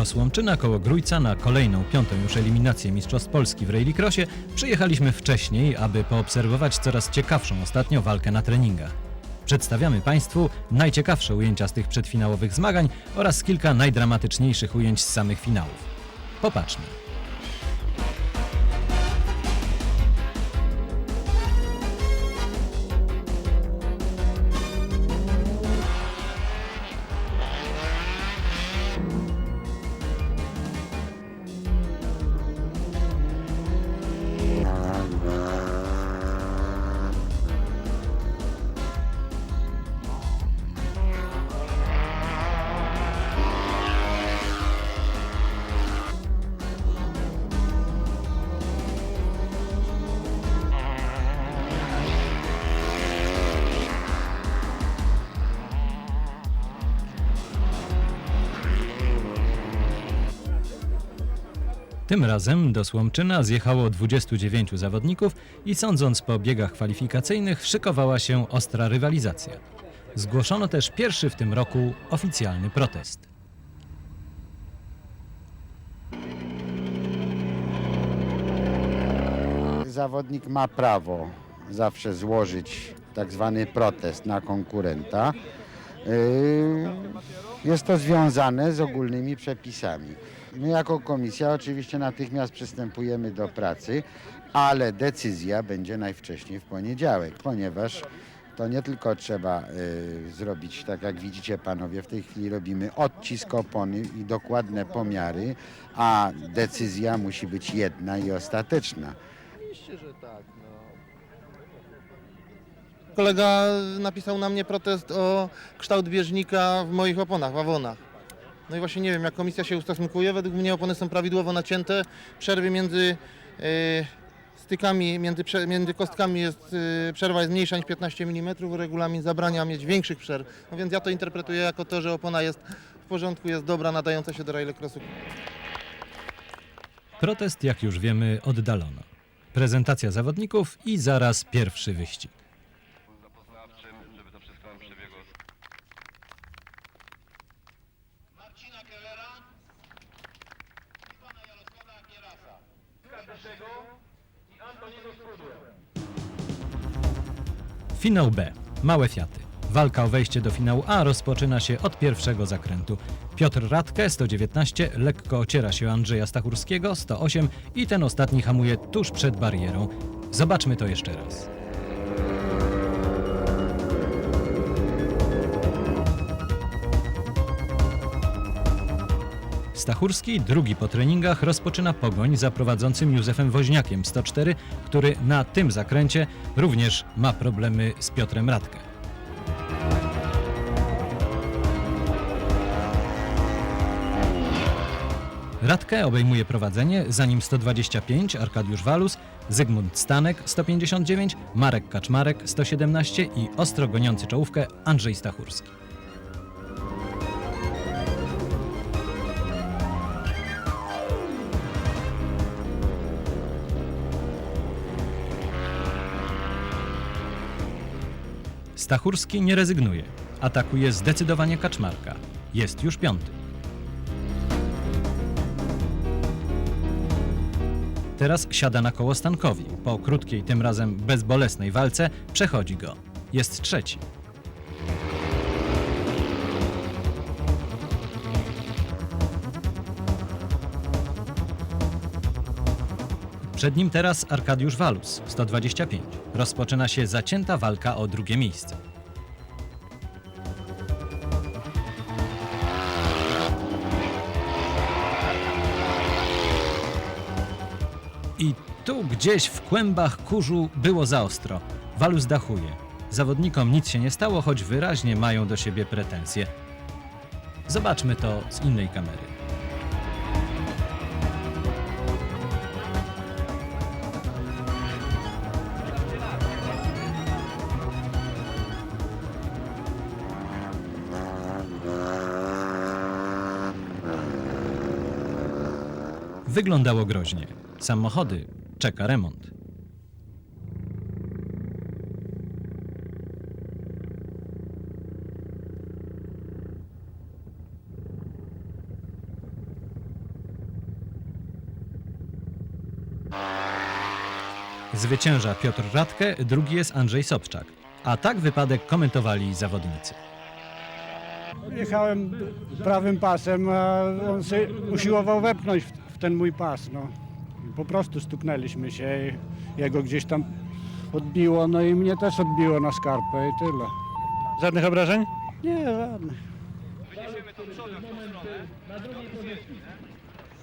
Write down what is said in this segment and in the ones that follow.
Do Słomczyna koło Grójca na kolejną, piątą już eliminację Mistrzostw Polski w Rallycrossie przyjechaliśmy wcześniej, aby poobserwować coraz ciekawszą ostatnio walkę na treningach. Przedstawiamy Państwu najciekawsze ujęcia z tych przedfinałowych zmagań oraz kilka najdramatyczniejszych ujęć z samych finałów. Popatrzmy. Tym razem do Słomczyna zjechało 29 zawodników i sądząc po biegach kwalifikacyjnych szykowała się ostra rywalizacja. Zgłoszono też pierwszy w tym roku oficjalny protest. Zawodnik ma prawo zawsze złożyć tak zwany protest na konkurenta. Yy, Jest to związane z ogólnymi przepisami. My jako komisja oczywiście natychmiast przystępujemy do pracy, ale decyzja będzie najwcześniej w poniedziałek, ponieważ to nie tylko trzeba y, zrobić, tak jak widzicie panowie, w tej chwili robimy odcisk opony i dokładne pomiary, a decyzja musi być jedna i ostateczna. Oczywiście, że tak. No. Kolega napisał na mnie protest o kształt bieżnika w moich oponach, wawonach. No i właśnie nie wiem, jak komisja się ustosunkuje. Według mnie opony są prawidłowo nacięte. Przerwy między e, stykami, między, między kostkami jest, e, przerwa jest mniejsza niż 15 mm. Regulamin zabrania mieć większych przerw. No więc ja to interpretuję jako to, że opona jest w porządku, jest dobra, nadająca się do rallycrossu. Protest, jak już wiemy, oddalono. Prezentacja zawodników i zaraz pierwszy wyścig. zapoznawczym, żeby to wszystko nam przebiegło. Marcina Kellera i pana Jarosława Gierasa. Kardeszego i Antoniego Sprudłę. Finał B. Małe Fiaty. Walka o wejście do finału A rozpoczyna się od pierwszego zakrętu. Piotr Radke 119 lekko ociera się Andrzeja Stachurskiego 108 i ten ostatni hamuje tuż przed barierą. Zobaczmy to jeszcze raz. Stachurski, drugi po treningach, rozpoczyna pogoń za prowadzącym Józefem Woźniakiem 104, który na tym zakręcie również ma problemy z Piotrem Radkę. Radkę obejmuje prowadzenie, za nim 125 Arkadiusz Walus, Zygmunt Stanek 159, Marek Kaczmarek 117 i ostro goniący czołówkę Andrzej Stachurski. Stachurski nie rezygnuje. Atakuje zdecydowanie Kaczmarka. Jest już piąty. Teraz siada na koło Stankowi. Po krótkiej, tym razem bezbolesnej walce przechodzi go. Jest trzeci. Przed nim teraz Arkadiusz Walus, 125. Rozpoczyna się zacięta walka o drugie miejsce. I tu gdzieś w kłębach kurzu było za ostro. Walus dachuje. Zawodnikom nic się nie stało, choć wyraźnie mają do siebie pretensje. Zobaczmy to z innej kamery. Wyglądało groźnie. Samochody czeka remont. Zwycięża Piotr Radke, drugi jest Andrzej Sobczak. A tak wypadek komentowali zawodnicy. Jechałem prawym pasem, a on się usiłował wepchnąć ten mój pas. No. I Po prostu stuknęliśmy się. Jego gdzieś tam odbiło, no i mnie też odbiło na skarpę i tyle. Żadnych obrażeń? Nie, żadnych.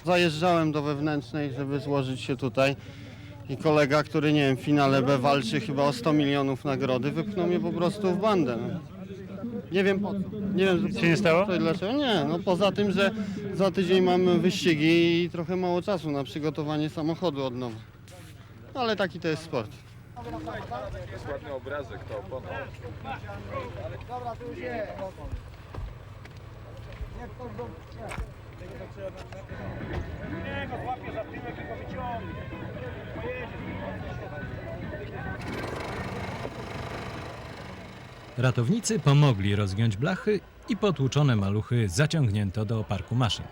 Zajeżdżałem do wewnętrznej, żeby złożyć się tutaj i kolega, który nie wiem, w finale B walczy chyba o 100 milionów nagrody, wypchnął mnie po prostu w bandę. No. Nie wiem po co. Nie wiem, się nie stało? To dlaczego? Nie, no poza tym, że za tydzień mam wyścigi i trochę mało czasu na przygotowanie samochodu od nowa. Ale taki to jest sport. Ratownicy pomogli rozgiąć blachy i potłuczone maluchy zaciągnięto do parku maszyn.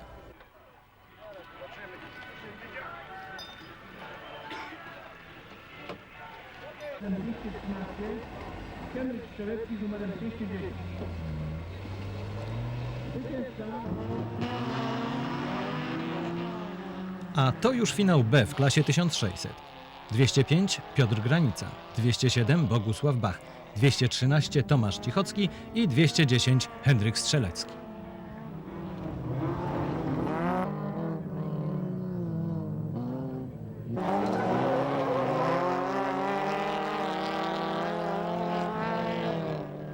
A to już finał B w klasie 1600. 205 Piotr Granica, 207 Bogusław Bach, 213 Tomasz Cichocki i 210 Henryk Strzelecki.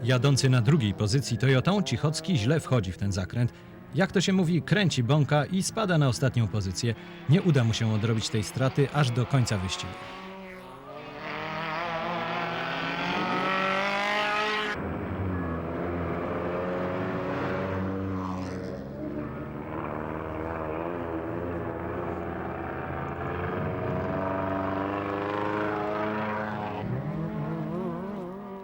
Jadący na drugiej pozycji Toyotą Cichocki źle wchodzi w ten zakręt. Jak to się mówi, kręci bąka i spada na ostatnią pozycję. Nie uda mu się odrobić tej straty aż do końca wyścigu.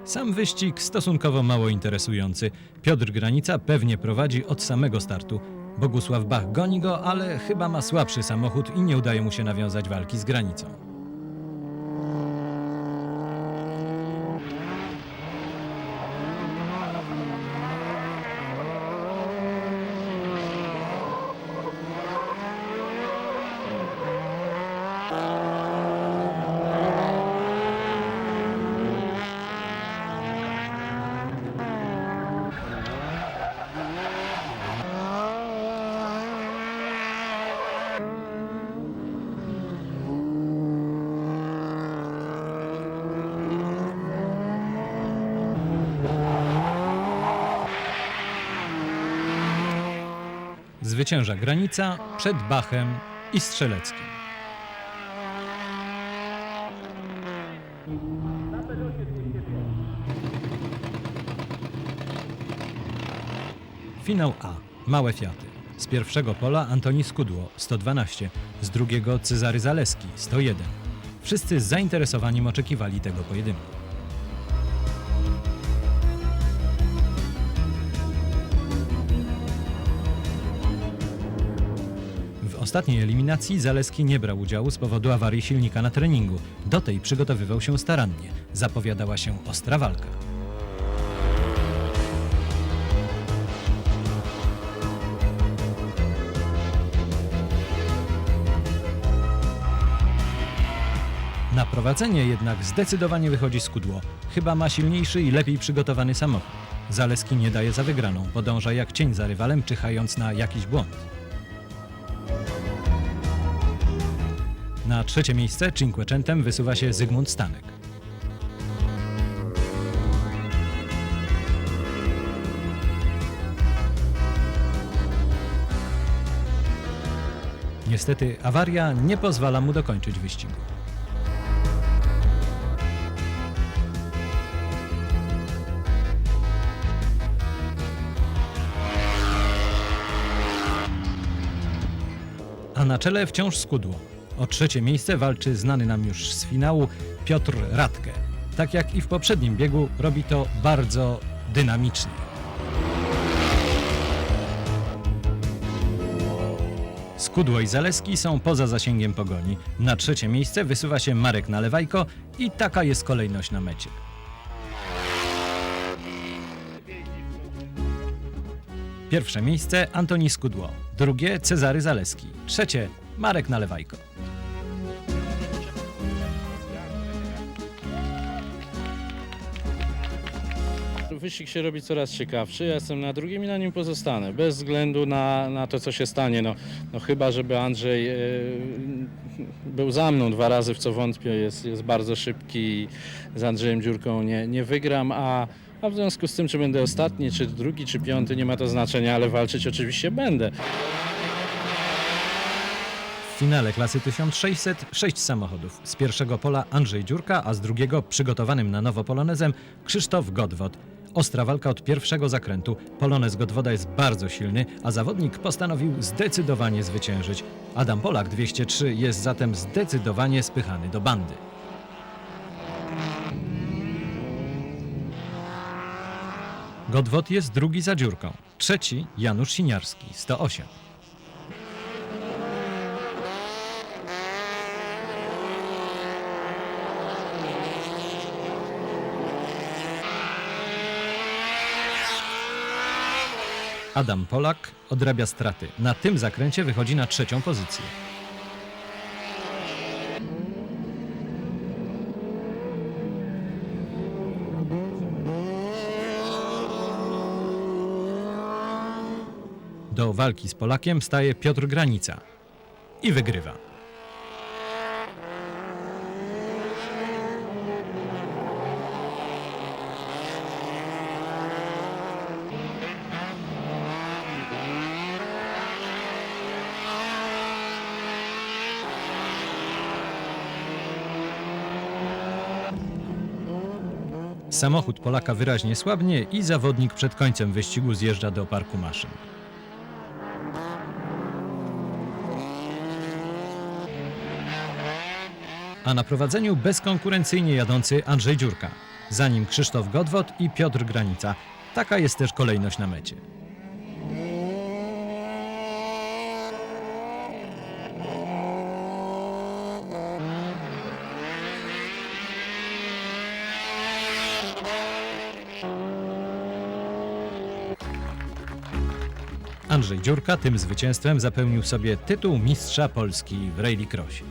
Sam wyścig stosunkowo mało interesujący. Piotr Granica pewnie prowadzi od samego startu. Bogusław Bach goni go, ale chyba ma słabszy samochód i nie udaje mu się nawiązać walki z granicą. Zwycięża granica przed Bachem i Strzeleckim. Finał A. Małe Fiaty. Z pierwszego pola Antoni Skudło 112, z drugiego Cezary Zaleski 101. Wszyscy z zainteresowaniem oczekiwali tego pojedynku. Ostatniej eliminacji Zaleski nie brał udziału z powodu awarii silnika na treningu. Do tej przygotowywał się starannie. Zapowiadała się ostra walka. Na prowadzenie jednak zdecydowanie wychodzi skudło. Chyba ma silniejszy i lepiej przygotowany samochód. Zaleski nie daje za wygraną, podąża jak cień za rywalem, czyhając na jakiś błąd. Na trzecie miejsce Cinquecentem wysuwa się Zygmunt Stanek. Niestety awaria nie pozwala mu dokończyć wyścigu. A na czele wciąż skudło. O trzecie miejsce walczy znany nam już z finału Piotr Radke. Tak jak i w poprzednim biegu robi to bardzo dynamicznie. Skudło i Zaleski są poza zasięgiem pogoni. Na trzecie miejsce wysuwa się Marek Nalewajko i taka jest kolejność na mecie. Pierwsze miejsce Antoni Skudło, drugie Cezary Zaleski, trzecie Marek Nalewajko. Wyścig się robi coraz ciekawszy. Ja jestem na drugim i na nim pozostanę. Bez względu na, na to, co się stanie. No, no chyba, żeby Andrzej e, był za mną dwa razy, w co wątpię. Jest, jest bardzo szybki i z Andrzejem Dziurką nie, nie wygram, a, a w związku z tym, czy będę ostatni, czy drugi, czy piąty, nie ma to znaczenia, ale walczyć oczywiście będę. W finale klasy 1600 sześć samochodów. Z pierwszego pola Andrzej Dziurka, a z drugiego przygotowanym na nowo polonezem Krzysztof Godwod. Ostra walka od pierwszego zakrętu. Polonez Godwoda jest bardzo silny, a zawodnik postanowił zdecydowanie zwyciężyć. Adam Polak 203 jest zatem zdecydowanie spychany do bandy. Godwod jest drugi za dziurką. Trzeci Janusz Siniarski 108. Adam Polak odrabia straty. Na tym zakręcie wychodzi na trzecią pozycję. Do walki z Polakiem staje Piotr Granica i wygrywa. Samochód Polaka wyraźnie słabnie i zawodnik przed końcem wyścigu zjeżdża do parku maszyn. A na prowadzeniu bezkonkurencyjnie jadący Andrzej Dziurka. Za nim Krzysztof Godwod i Piotr Granica. Taka jest też kolejność na mecie. Andrzej Dziurka tym zwycięstwem zapełnił sobie tytuł mistrza Polski w rallycrossie.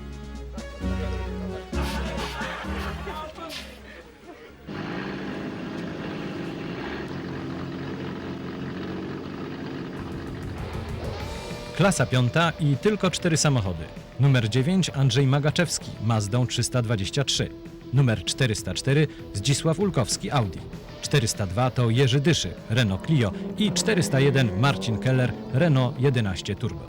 Klasa piąta i tylko cztery samochody. Numer 9 Andrzej Magaczewski Mazdą 323. Numer 404 Zdzisław Ulkowski Audi. 402 to Jerzy Dyszy Renault Clio i 401 Marcin Keller Renault 11 Turbo.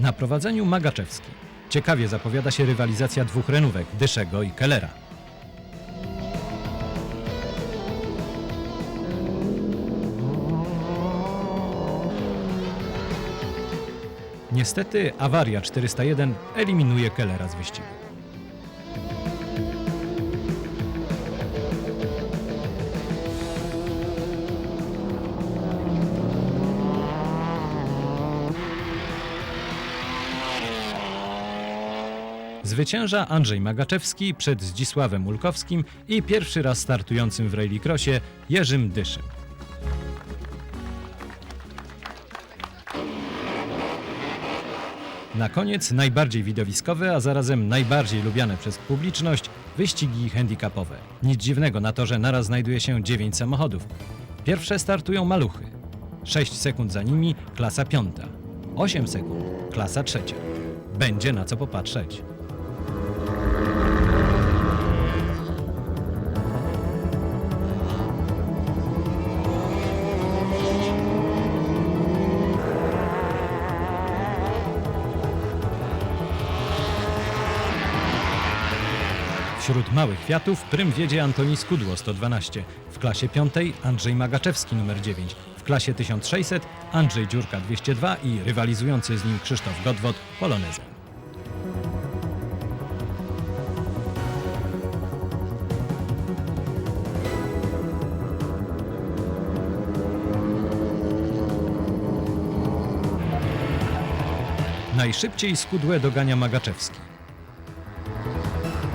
Na prowadzeniu Magaczewski. Ciekawie zapowiada się rywalizacja dwóch renówek, Dyszego i Kellera. Niestety awaria 401 eliminuje Kellera z wyścigu. Zwycięża Andrzej Magaczewski przed Zdzisławem Ulkowskim i pierwszy raz startującym w rallycrossie Jerzym Dyszym. Na koniec najbardziej widowiskowe, a zarazem najbardziej lubiane przez publiczność wyścigi handicapowe. Nic dziwnego na to, że naraz znajduje się 9 samochodów. Pierwsze startują maluchy. 6 sekund za nimi klasa piąta. 8 sekund klasa trzecia. Będzie na co popatrzeć. Wśród małych Fiatów prym wiedzie Antoni Skudło 112, w klasie 5 Andrzej Magaczewski nr 9, w klasie 1600 Andrzej Dziurka 202 i rywalizujący z nim Krzysztof Godwot Polonezem. Najszybciej skudłe dogania Magaczewski.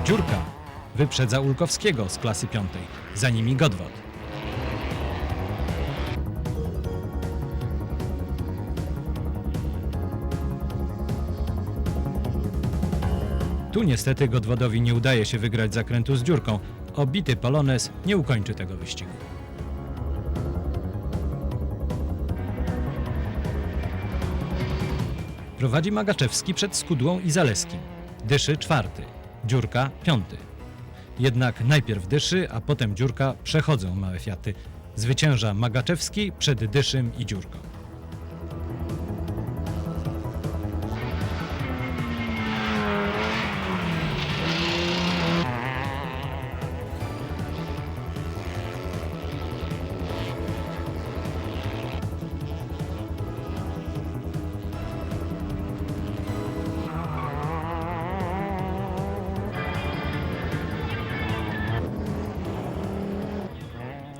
Dziurka wyprzedza Ulkowskiego z klasy piątej. Za nimi Godwod. Tu niestety Godwodowi nie udaje się wygrać zakrętu z dziurką. Obity Polones nie ukończy tego wyścigu. Prowadzi Magaczewski przed Skudłą i Zaleskim. Dyszy czwarty, Dziurka piąty. Jednak najpierw Dyszy, a potem Dziurka przechodzą małe Fiaty. Zwycięża Magaczewski przed Dyszym i Dziurką.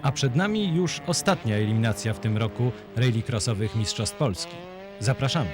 A przed nami już ostatnia eliminacja w tym roku rallycrossowych Mistrzostw Polski. Zapraszamy.